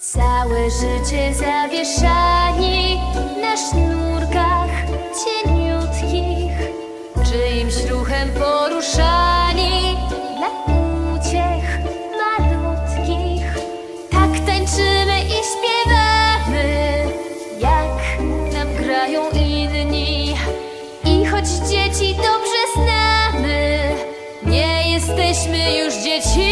Całe życie zawieszani dzieci dobrze znamy, nie jesteśmy już dziecinni.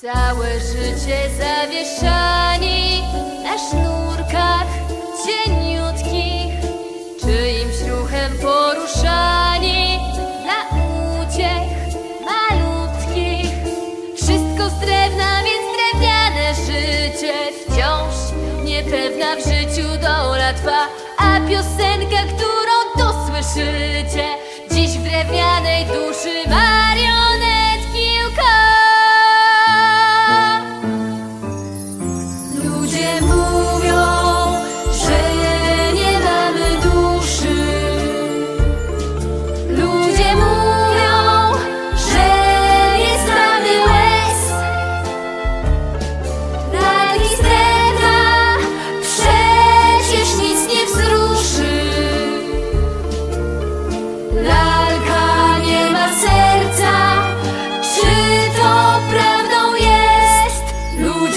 Całe życie zawieszani na sznurkach cieniutkich, czyimś ruchem poruszani dla uciech malutkich. Wszystko z drewna, więc drewniane życie wciąż niepewna w życiu dola a piosenka,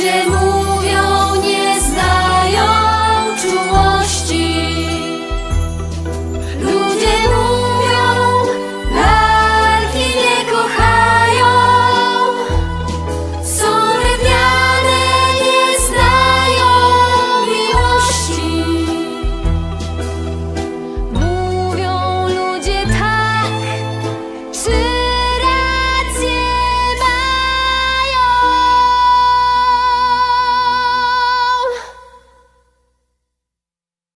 Będzie